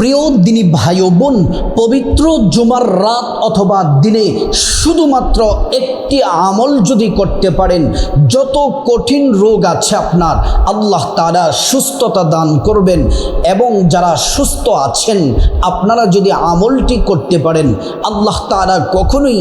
প্রিয় দিনী ভাই বোন, পবিত্র জুমার রাত অথবা দিনে শুধুমাত্র একটি আমল যদি করতে পারেন, যত কঠিন রোগ আছে আপনার, আল্লাহ তারা সুস্থতা দান করবেন এবং যারা সুস্থ আছেন, আপনারা যদি আমলটি করতে পারেন, আল্লাহ তারা কখনোই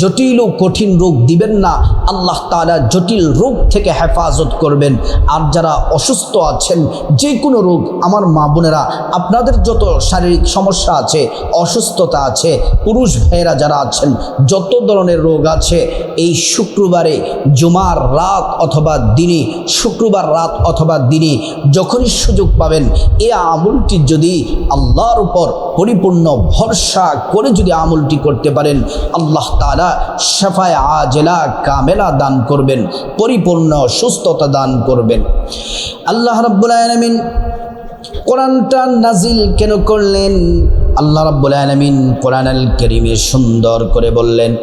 জটিল ও কঠিন রোগ দিবেন না, আল্লাহ তারা জটিল রোগ থেকে হেফাজত করবেন। আর যারা অসুস্থ আছেন যে কোনো রোগ, আমার মা বোনেরা, আপনাদের যত শারীরিক সমস্যা আছে, অসুস্থতা আছে, পুরুষ ভাইয়েরা যারা আছেন, যত ধরনের রোগ আছে, এই শুক্রবারে জুমার রাত অথবা দিনে, শুক্রবার রাত অথবা দিনে যখনই সুযোগ পাবেন, এ আমলটি যদি আল্লাহর উপর পরিপূর্ণ ভরসা করে যদি আমলটি করতে পারেন, আল্লাহ তালা সাফায় আজেলা কামেলা দান করবেন, পরিপূর্ণ সুস্থতা দান করবেন। আল্লাহ রব্বুল আলমিন কোরআনটা নাজিল কেন করলেন আল্লাহ রাব্বুল আলামিন কোরআন আল কারীমে সুন্দর করে বললেন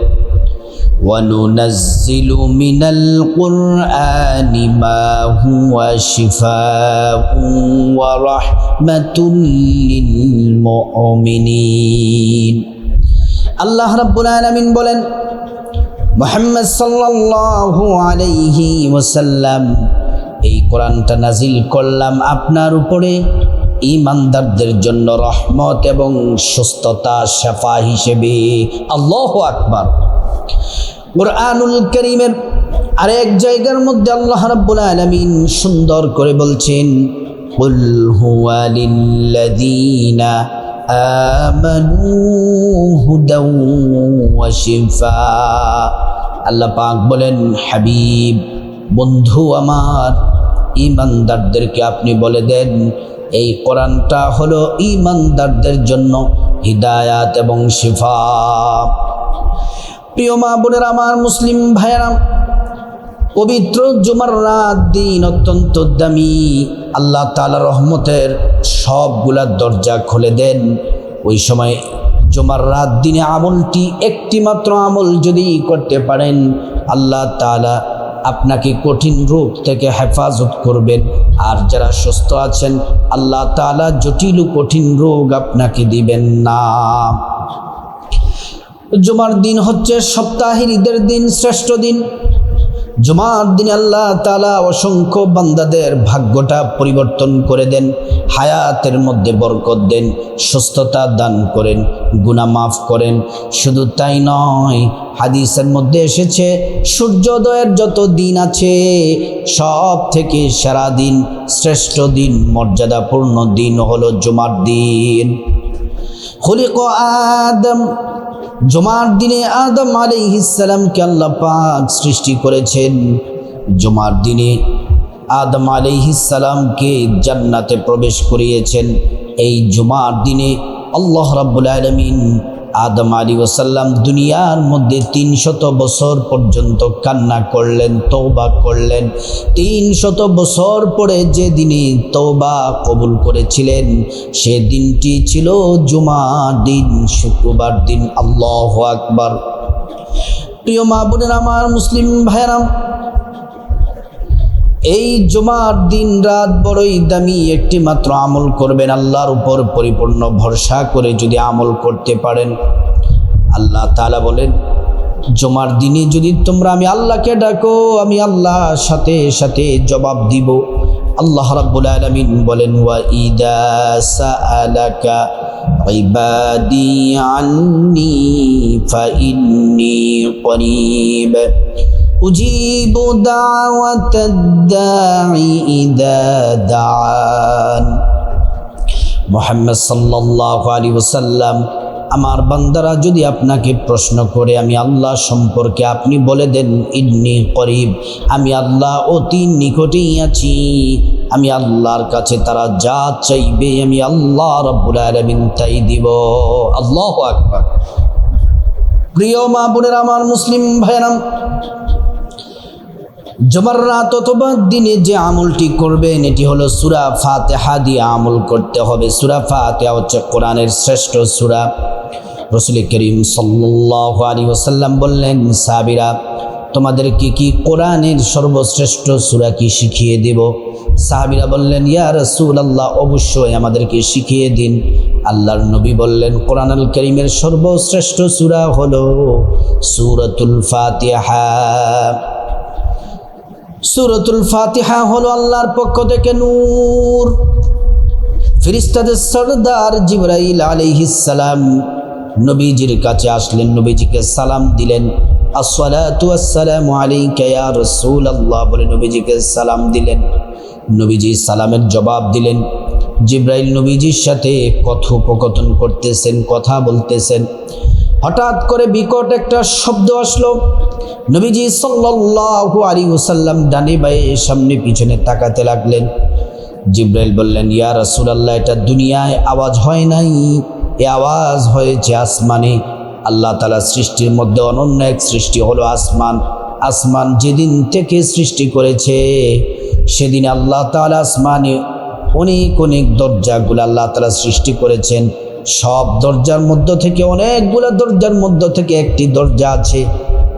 وننزل من القرآن ما هو شفاء ورحمة للمؤمنين আল্লাহ রাব্বুল আলামিন বলেন মুহাম্মদ সাল্লাল্লাহু আলাইহি ওয়াসাল্লাম এই কোরআনটা নাজিল করলাম আপনার উপরে। ইমানদারদের জন্য রহমত এবং সুস্থতা, শেফা হিসেবে। আল্লাহ আকবার। কোরআনুল করিমের আরেক জায়গার মধ্যে আল্লাহ রাব্বুল আলামিন সুন্দর করে বলছেন হুয়া লিল্লাযীনা আমানু হুদাও ওয়া শিফা। আল্লাহ পাক বলেন, হাবিব, বন্ধু আমার ইমানদারদেরকে আপনি বলে দেন, এই কোরআনটা হলো ইমানদারদের জন্য হিদায়াত এবং শিফা। প্রিয় মা বোনের আমার মুসলিম ভাইয়েরা, পবিত্র জুমার রাত দিন অত্যন্ত দামি। আল্লাহ তালা রহমতের সবগুলা দরজা খুলে দেন। ওই সময় জুমার রাত দিনে আমলটি একটি মাত্র আমল যদি করতে পারেন, আল্লাহ তালা আপনাকে কঠিন রোগ থেকে হেফাজত করবেন। আর যারা সুস্থ আছেন, আল্লাহ তালা জটিল কঠিন রোগ আপনাকে দিবেন না। জুমার দিন হচ্ছে সপ্তাহের ঈদের দিন, শ্রেষ্ঠ দিন। জুমার দিন আল্লাহ তালা অসংখ্য বান্দাদের ভাগ্যটা পরিবর্তন করে দেন, হায়াতের মধ্যে বরকত দেন, সুস্থতা দান করেন গুণা মাফ করেন। শুধু তাই নয়, হাদিসের মধ্যে এসেছে, সূর্যোদয়ের যত দিন আছে, সব থেকে সেরা দিন, শ্রেষ্ঠ দিন, মর্যাদাপূর্ণ দিন হলো জুমার দিন। হলিক আদম জুমার দিনে আদম আলাইহিসালামকে আল্লাহ পাক সৃষ্টি করেছেন। জমার দিনে আদম আলাইহিসালামকে জান্নাতে প্রবেশ করিয়েছেন। এই জুমার দিনে আল্লাহ রাব্বুল আলমিন আদম আলী ওসাল্লাম দুনিয়ার মধ্যে তিনশত বছর পর্যন্ত কান্না করলেন তৌবা করলেন। তিনশত বছর পরে যে দিনে তৌবা কবুল করেছিলেন সে দিনটি ছিল জুমা দিন, শুক্রবার দিন। আল্লাহ আকবার। প্রিয় মা বোনের, আমার মুসলিম ভাইরাম এই জুমার দিন রাত বড়ই দামি একটি মাত্র আমল করবেন আল্লাহর উপর পরিপূর্ণ ভরসা করে যদি আমল করতে পারেন। আল্লাহ তালা বলেন, জমার দিনে যদি তোমরা আমি আল্লাহকে ডাকো, আমি আল্লাহ সাথে সাথে জবাব দিব। আল্লাহ রাব্বুল আলামিন বলেন, ওয়া ইদা সাআলাকা ইবাদি আন্নি ফাইন্নি করিব। أجيب دعوة الداعي إذا دعان মোহাম্মদ সাল্লাহ আলী ওসাল্লাম আমার বান্দারা যদি আপনাকে প্রশ্ন করে আমি আল্লাহ সম্পর্কে আপনি বলে দেন ইন্নি করিব আমি আল্লাহ অতি নিকটেই আছি আমি আল্লাহর কাছে তারা যা চাইবে আমি আল্লাহ রব্বুল আলমিন তাই দিব আল্লাহ আকবার প্রিয় মা বোনের আমার মুসলিম ভাইরাম জমার রাত অথবা দিনে যে আমলটি করবেন, এটি হলো সুরা ফাতেহা দিয়ে আমল করতে হবে। সুরা ফাতেহা হচ্ছে কোরআনের শ্রেষ্ঠ সুরা। রসুল করিম সাল্লাহ আলী ওসাল্লাম বললেন সাবিরা তোমাদেরকে কি কোরআনের সর্বশ্রেষ্ঠ সুরা কি শিখিয়ে দেব? সাহাবীরা বললেন, ইয়া রাসূলুল্লাহ, অবশ্যই আমাদেরকে শিখিয়ে দিন। আল্লাহর নবী বললেন কোরআন আল করিমের সর্বশ্রেষ্ঠ সূরা হলো সুরতুল ফাতিহা। সূরাতুল ফাতিহা হলো আল্লাহর পক্ষ থেকে নূর। ফিরিস্তাদের সর্দার জিবরাইল আলাইহিস সালাম নবীজির কাছে আসলেন, নবীজিকে সালাম দিলেন। আসসালামু আলাইকা ইয়া রাসূলুল্লাহ বলে নবীজিকে সালাম দিলেন। নবীজি সালামের জবাব দিলেন, জিব্রাইল নবীজির সাথে কথোপকথন করতেছেন, কথা বলতেছেন। হঠাৎ করে বিকট একটা শব্দ আসলো। নবীজি সাল্লাল্লাহু আলাইহি ওয়াসাল্লাম ডানে বায়ে সামনে পিছনে তাকাতে লাগলেন। জিব্রাইল বললেন, ইয়া রাসূলুল্লাহ, এটা দুনিয়ায় আওয়াজ হয় নাই। এ আওয়াজ হয়েছে আসমানে। আল্লাহ তালা সৃষ্টির মধ্যে অনন্য এক সৃষ্টি হলো আসমান। আসমান যেদিন থেকে সৃষ্টি করেছে, সেদিন আল্লাহ তালা আসমানে অনেক অনেক দরজাগুলো আল্লাহ তালা সৃষ্টি করেছেন। সব দরজার মধ্য থেকে, অনেকগুলো দরজার মধ্য থেকে একটি দরজা আছে।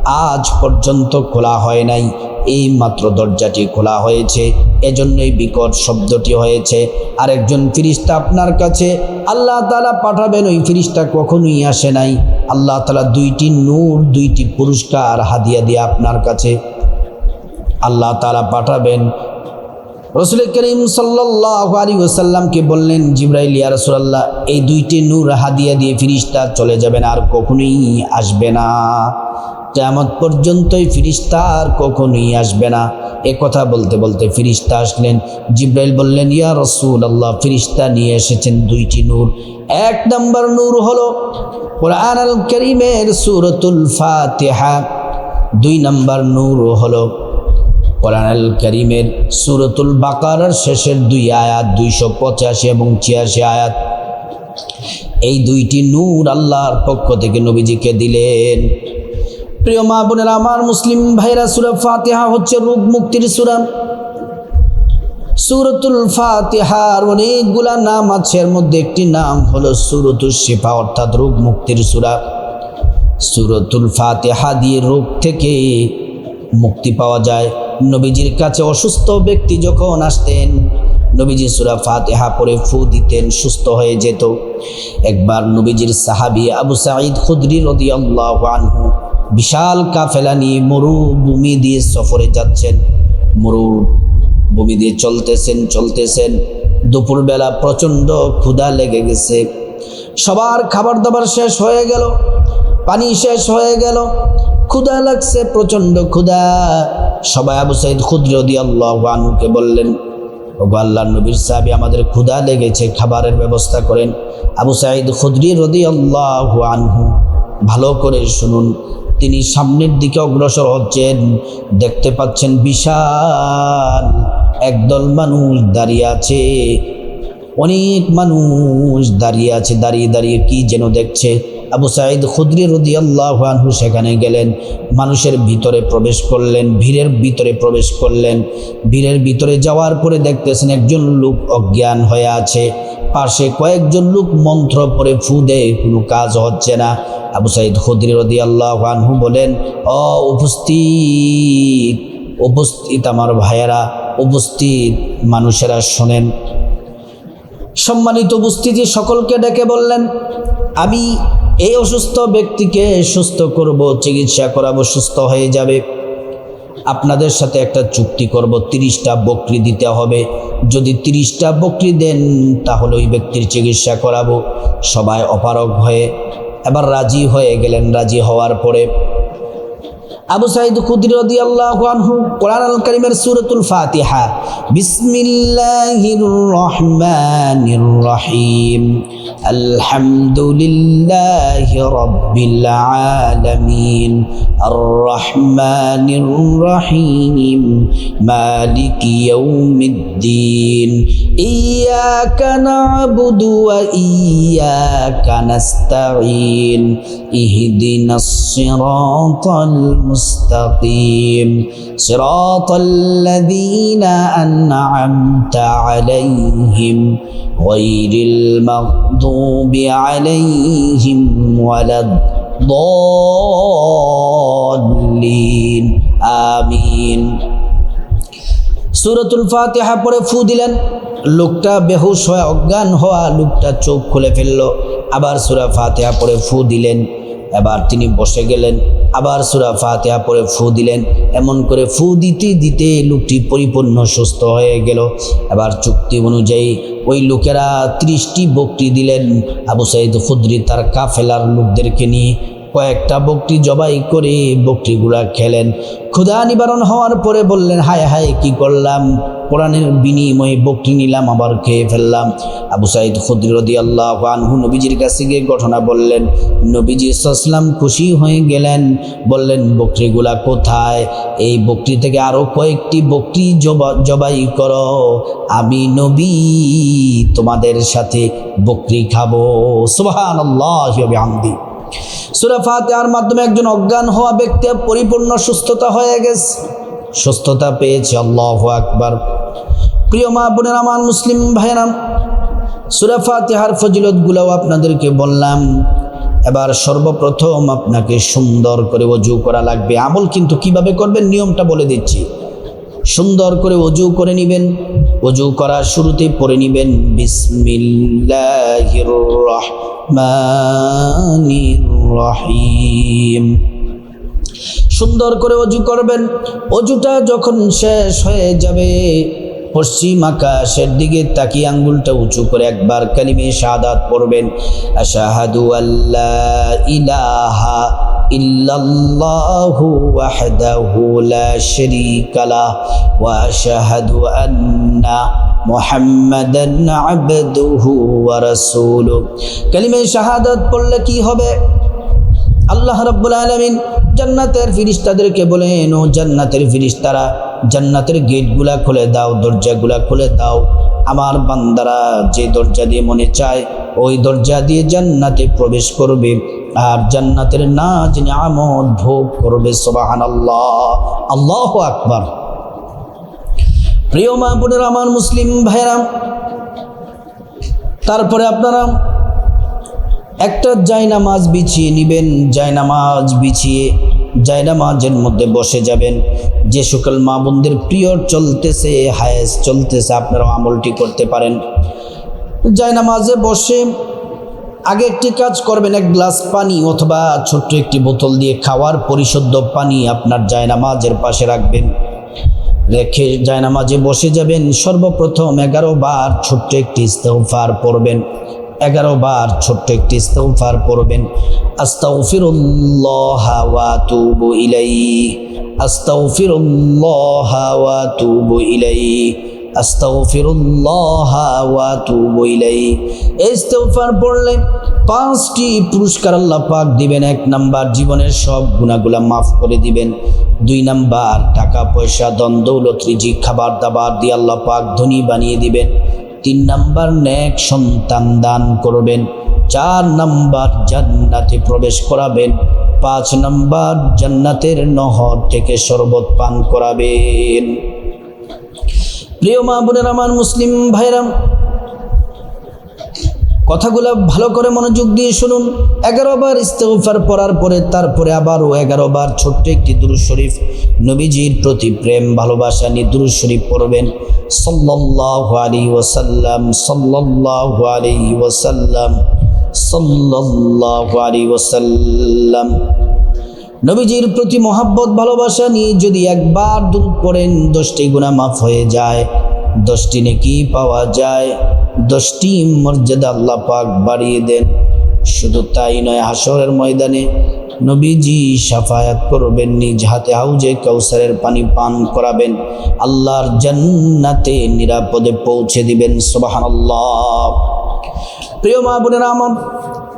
আজ পর্যন্ত খোলা হয় নাই। এই মাত্র দরজাটি খোলা হয়েছে। এজন্যই বিকট শব্দটি হয়েছে। আরেকজন ফিরিস্তা আপনার কাছে, আল্লাহ তালা পাঠাবেন, ওই ফিরিস্তা কখনোই আসে নাই। আল্লাহ তালা দুইটি নূর, দুইটি পুরস্কার হাদিয়া দিয়ে আপনার কাছে। আল্লাহ তালা পাঠাবেন রসুল করিম সাল্লাহ আলী ওসাল্লামকে বললেন, জিব্রাইল, ইয়া রসুল্লাহ এই দুইটি নূর হাদিয়া দিয়ে ফিরিস্তা চলে যাবেন আর কখনোই আসবে না। কেমত পর্যন্তই ফিরিস্তা আর কখনোই আসবে না। এ কথা বলতে বলতে ফিরিস্তা আসলেন। জিব্রাইল বললেন, ইয়া রসুল আল্লাহ ফিরিস্তা নিয়ে এসেছেন দুইটি নূর। এক নম্বর নূর হলো কোরআন করিমের সুরতুল ফাতিহা। দুই নম্বর নূর হলো কোরআন আল করিমের সুরতুল বাকারার শেষের দুই আয়াত, দুইশো পঁচাশি এবং ছিয়াশি আয়াত। এই দুইটি নূর আল্লাহর পক্ষ থেকে নবীজিকে দিলেন। প্রিয় মা বোনেরা, আমার মুসলিম ভাইরা সুরা ফাতিহা হচ্ছে রোগ মুক্তির সুরা। সুরতুল ফাতিহার অনেকগুলা নাম আছে, এর মধ্যে একটি নাম হলো সুরতুল শিফা, অর্থাৎ রোগ মুক্তির সুরা। সুরতুল ফাতিহা দিয়ে রোগ থেকে মুক্তি পাওয়া যায়। নবীজির কাছে অসুস্থ ব্যক্তি যখন আসতেন, নবীজি সুরা ফাতেহা পরে ফু দিতেন, সুস্থ হয়ে যেত। একবার নবীজির সাহাবি আবু সাঈদ খুদরি রদি আনহু বিশাল কাফেলা নিয়ে মরুভূমি দিয়ে সফরে যাচ্ছেন। মরুভূমি দিয়ে চলতেছেন চলতেছেন। দুপুরবেলা প্রচণ্ড ক্ষুধা লেগে গেছে। সবার খাবার দাবার শেষ হয়ে গেল, পানি শেষ হয়ে গেল। ক্ষুধা লাগছে, প্রচণ্ড ক্ষুধা। সবাই আবু সাইদ খুদ্রদি আল্লাহ বললেন ও আল্লাহ নবীর সাহাবি আমাদের ক্ষুধা লেগেছে, খাবারের ব্যবস্থা করেন। আবু সাইদ খুদ্রি রদি আল্লাহ আনহু, ভালো করে শুনুন, তিনি সামনের দিকে অগ্রসর হচ্ছেন, দেখতে পাচ্ছেন বিশাল একদল মানুষ দাঁড়িয়ে আছে। অনেক মানুষ দাঁড়িয়ে আছে, দাঁড়িয়ে দাঁড়িয়ে কি যেন দেখছে? আবু সাইদ খুদ্রি রদি আল্লাহ আনহু সেখানে গেলেন। মানুষের ভিতরে প্রবেশ করলেন, ভিড়ের ভিতরে প্রবেশ করলেন। ভিড়ের ভিতরে যাওয়ার পরে দেখতেছেন একজন লোক অজ্ঞান হয়ে আছে। পাশে কয়েকজন লোক মন্ত্র পরে ফু দেয়, কোনো কাজ হচ্ছে না। আবু সাইদ খুদ্রি রদি আল্লাহ আনহু বলেন, অ, উপস্থিত উপস্থিত আমার ভাইয়েরা, উপস্থিত মানুষেরা শোনেন। সম্মানিত উপস্থিতি সকলকে ডেকে বললেন, আমি এই অসুস্থ ব্যক্তিকে সুস্থ করব, চিকিৎসা করাবো, সুস্থ হয়ে যাবে। আপনাদের সাথে একটা চুক্তি করব, তিরিশটা বকরি দিতে হবে। যদি তিরিশটা বকরি দেন, তাহলে ওই ব্যক্তির চিকিৎসা করাবো। সবাই অপারগ হয়ে, এবার রাজি হয়ে গেলেন, রাজি হওয়ার পরে আবু সাইদ খুদরি রাদিয়াল্লাহু আনহু কোরআন আল কারীমের সূরাতুল ফাতিহা। বিসমিল্লাহির রহমানির রহিম আলহামদুলিল্লাহি রাব্বিল আলামিন। আর রহমানির রহিম মালিকি ইয়াউমিদ্দিন। ইয়াকা না'বুদু ওয়া ইয়াকা ইহদিনাস সিরাতাল المستقيم صراط الذين أنعمت عليهم غير المغضوب عليهم ولا الضالين আমিন সুরতুল ফাতিহা পরে ফু দিলেন লোকটা বেহুশ হয়ে অজ্ঞান হওয়া লোকটা চোখ খুলে ফেললো আবার সুরা ফাতিহা পরে ফু দিলেন এবার তিনি বসে গেলেন। আবার সুরা ফাতেহা পরে ফু দিলেন। এমন করে ফু দিতে দিতে লোকটি পরিপূর্ণ সুস্থ হয়ে গেল। এবার চুক্তি অনুযায়ী ওই লোকেরা ত্রিশটি বকরি দিলেন। আবু সাইদ খুদ্রি তার কাফেলার লোকদেরকে নিয়ে কয়েকটা বকটি জবাই করে বকরিগুলা খেলেন। ক্ষুধা নিবারণ হওয়ার পরে বললেন, হায় হায়, কি করলাম? কোরআনের বিনিময়ে বকটি নিলাম, আবার খেয়ে ফেললাম। আবু সাইদ খুদ্রি রদি আল্লাহ আনহু নবীজির কাছে গিয়ে ঘটনা বললেন, নবীজি সাসলাম খুশি হয়ে গেলেন। বললেন বকরিগুলা কোথায়? এই বকরি থেকে আরও কয়েকটি বকরি জবা, জবাই করো। আমি নবী, তোমাদের সাথে বকরি খাব। সুবাহান আল্লাহ আমদি সুরা ফাতিহার মাধ্যমে একজন অজ্ঞান হওয়া ব্যক্তি পরিপূর্ণ সুস্থতা হয়ে গেছে। সুস্থতা পেয়েছে, আল্লাহ আকবার। প্রিয় মা বোনের আমার মুসলিম ভাইরাম সুরা ফাতিহার ফজিলতগুলোও আপনাদেরকে বললাম। এবার সর্বপ্রথম আপনাকে সুন্দর করে অজু করা লাগবে। আমল কিন্তু কীভাবে করবেন? নিয়মটা বলে দিচ্ছি। সুন্দর করে অজু করে নেবেন। অজু করার শুরুতে পড়ে নেবেন, বিসমিল্লাহির রহিম। সুন্দর করে অজু করবেন। অজুটা যখন শেষ হয়ে যাবে, পশ্চিম আকাশের দিকে তাকিয়ে আঙ্গুলটা উঁচু করে একবার কালিমে শাহাদাত পড়বেন, আশাহাদু আল্লাহ ইলাহা ওয়াহদাহু লা শারীকা লাহ ওয়া আশহাদু আন্না মুহাম্মাদান আবদুহু ওয়া রাসূলুহু। কালিমে শাহাদাত পড়লে কি হবে? আল্লাহ রাব্বুল আলামিন জান্নাতের ফিরিস্তাদেরকে বলেন, ও জান্নাতের ফিরিস্তারা, জান্নাতের গেটগুলা খুলে দাও, দরজাগুলা খুলে দাও। আমার বান্দারা যে দরজা দিয়ে মনে চায়, ওই দরজা দিয়ে জান্নাতে প্রবেশ করবে। আর জান্নাতের না যিনি নিয়ামত ভোগ করবে সোবাহান আল্লাহ আল্লাহ আকবার। প্রিয় মা বোনের, আমার মুসলিম ভাইরাম তারপরে আপনারা একটা জায়নামাজ বিছিয়ে নেবেন, জায়নামাজ বিছিয়ে জায়নামাজের মধ্যে বসে যাবেন। যে সকল মা বোনদের প্রিয় চলতেছে, হায়েস চলতেছে আপনারা আমলটি করতে পারেন। জায়নামাজে বসে আগে একটি কাজ করবেন, এক গ্লাস পানি অথবা ছোট্ট একটি বোতল দিয়ে খাওয়ার পরিশুদ্ধ পানি আপনার জায়নামাজের পাশে রাখবেন। রেখে জায়নামাজে বসে যাবেন, সর্বপ্রথম এগারো বার ছোট্ট একটি ইস্তফার পড়বেন। এগারো বার ছোট্ট একটি ইস্তফার পড়বেন। আস্তাউফিরুল্লাহ ইলাই ইলাই আস্তাগফিরুল্লাহ ওয়া তুবু ইলাইহি। এই ইস্তেগফার পড়লে পাঁচটি পুরস্কার আল্লাহ পাক দিবেন। এক নাম্বার, জীবনের সব গুণাগুলা মাফ করে দিবেন। দুই নাম্বার টাকা পয়সা দ্বন্দ্বৌলত রিজিক খাবার দাবার দিয়ে আল্লাহ পাক ধনী বানিয়ে দিবেন। তিন নাম্বার, নেক সন্তান দান করবেন। চার নাম্বার, জান্নাতে প্রবেশ করাবেন। পাঁচ নাম্বার, জান্নাতের নহর থেকে শরবত পান করাবেন। প্রিয় মা বোনের, আমার মুসলিম ভাইরাম কথাগুলো ভালো করে মনোযোগ দিয়ে শুনুন। এগারো বার ইস্তেফার পড়ার পরে, তারপরে আবারও এগারো বার ছোট্ট একটি দুরুজ শরীফ নবীজির প্রতি প্রেম, ভালোবাসা নিয়ে দুরুজ শরীফ পড়বেন। সাল্লাহ আলী ওসাল্লাম সাল্লাহ আলী ওসাল্লাম সাল্লাহ আলী ওসাল্লাম নবীজির প্রতি মহাব্বত, ভালোবাসা নিয়ে যদি একবার দূর পড়েন, দশটি গুণা মাফ হয়ে যায়, দশটি নেকি পাওয়া যায়, দশটি মর্যাদা আল্লাহ পাক বাড়িয়ে দেন। শুধু তাই নয় হাসরের ময়দানে নবীজি সাফায়াত করবেন, নিজ হাতে হাউজে কৌসারের পানি পান করাবেন, আল্লাহর জান্নাতে নিরাপদে পৌঁছে দিবেন সোবাহান প্রিয় মা বোনের আমার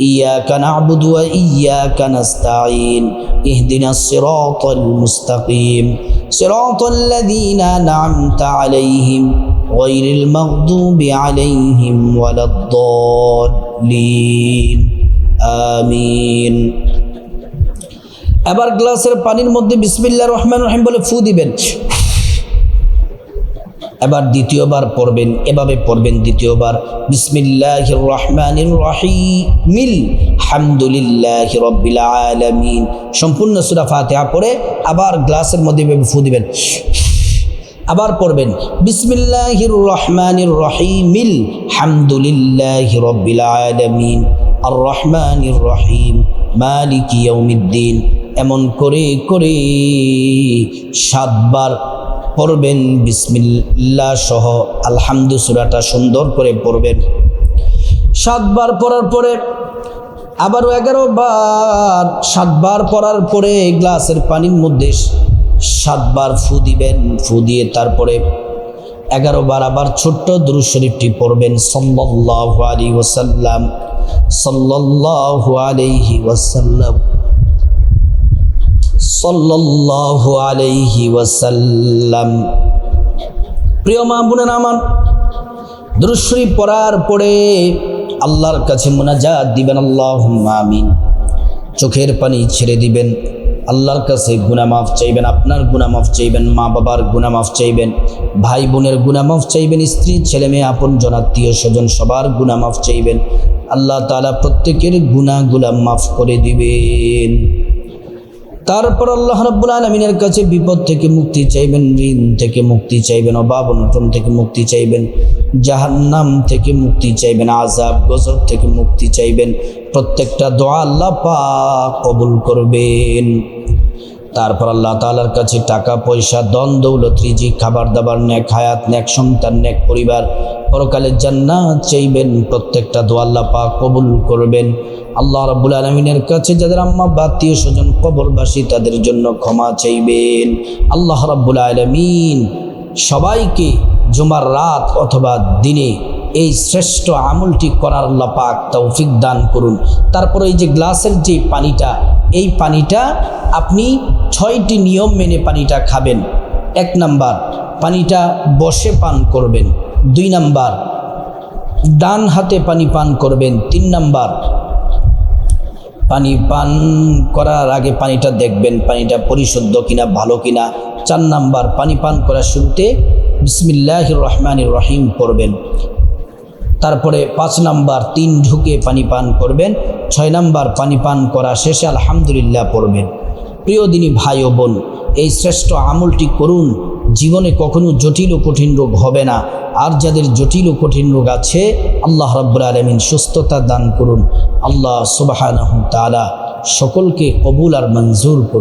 إياك نعبد وإياك نستعين اهدنا الصراط المستقيم صراط الذين أنعمت عليهم غير المغضوب عليهم ولا الضالين الضالين آمين এবার গ্লাসের পানির মধ্যে বিসমিল্লাহ রহমান রহিম বলে ফু দিবেন এবার দ্বিতীয়বার পড়বেন, এভাবে পড়বেন দ্বিতীয়বার। বিসমিল্লাহ রহমান রহিমিল হামদুলিল্লাহ রব্বিল আলামিন। সম্পূর্ণ সুরা ফাতিহা পড়ে আবার গ্লাসের মধ্যে ফু দিবেন। আবার পড়বেন বিসমিল্লাহির রহমানির রহিমিল হামদুলিল্লাহ রব্বিল আলামিন। আর রহমানির রহিম মালিক ইয়াউমিদ্দিন। এমন করে করে সাতবার পড়বেন, বিসমিল্লাহ সহ আলহামদু সুরাটা সুন্দর করে পড়বেন। সাতবার পড়ার পরে, আবারও এগারো বার সাতবার পড়ার পরে গ্লাসের পানির মধ্যে সাতবার ফু দিবেন, ফু দিয়ে তারপরে এগারো বার আবার ছোট্ট দুরু শরীফটি পড়বেন, সাল্লাল্লাহু আলাইহি ওয়াসাল্লাম, সাল্লাল্লাহু আলাইহি ওয়াসাল্লাম। সাল্লাল্লাহু আলাইহি ওয়াসাল্লাম। প্রিয় মা বোনেরা আমার পড়ার পরে আল্লাহর কাছে মোনাজাত দিবেন আল্লাহ আমিন। চোখের পানি ছেড়ে দিবেন, আল্লাহর কাছে গুনামাফ চাইবেন, আপনার গুনামাফ চাইবেন, মা বাবার গুনামাফ চাইবেন, ভাই বোনের গুনামাফ চাইবেন, স্ত্রী, ছেলে মেয়ে, আপন জনাত্মীয় স্বজন, সবার গুনামাফ চাইবেন, আল্লাহ তাআলা প্রত্যেকের গুনাহগুলা মাফ করে দিবেন। তারপর আল্লাহ রব্বুল আলমিনের কাছে বিপদ থেকে মুক্তি চাইবেন, ঋণ থেকে মুক্তি চাইবেন, অভাব অনটন থেকে মুক্তি চাইবেন, জাহান্নাম থেকে মুক্তি চাইবেন আজাব গজব থেকে মুক্তি চাইবেন, প্রত্যেকটা দোয়া আল্লাহ পাক কবুল করবেন। তারপর আল্লাহ তাআলার কাছে টাকা, পয়সা দন দৌলত, রিজিক খাবার দাবার ন্যাক হায়াত ন্যাক সন্তান ন্যাক পরিবার পরকালের জান্নাত চাইবেন। প্রত্যেকটা দোয়া আল্লাহ পাক কবুল করবেন। আল্লাহ রাব্বুল আলমিনের কাছে যাদের আম্মা বাত্মীয় স্বজন কবরবাসী তাদের জন্য ক্ষমা চাইবেন। আল্লাহ রাব্বুল আলমিন সবাইকে জুমার রাত অথবা দিনে এই শ্রেষ্ঠ আমলটি করার আল্লাহ পাক তৌফিক দান করুন। তারপরে এই যে গ্লাসের যে পানিটা এই পানিটা আপনি ছয়টি নিয়ম মেনে পানিটা খাবেন। এক নাম্বার, পানিটা বসে পান করবেন। দুই নাম্বার, ডান হাতে পানি পান করবেন। তিন নাম্বার, পানি পান করার আগে পানিটা দেখবেন, পানিটা পরিশুদ্ধ কিনা, ভালো কিনা। চার নাম্বার, পানি পান করার শুরুতে বিসমিল্লাহ রহমান রহিম করবেন তারপরে পাঁচ নাম্বার তিন ঢুকে পানি পান করবেন, ছয় নাম্বার পানি পান করা শেষে আলহামদুলিল্লাহ পড়বেন। প্রিয় দিনী ভাই ও বোন, এই শ্রেষ্ঠ আমলটি করুন, জীবনে কখনো জটিল ও কঠিন রোগ হবে না। আর যাদের জটিল ও কঠিন রোগ আছে, আল্লাহ রাব্বুল আলমিন সুস্থতা দান করুন। আল্লাহ সুবাহ তালা সকলকে কবুল আর মঞ্জুর করুন।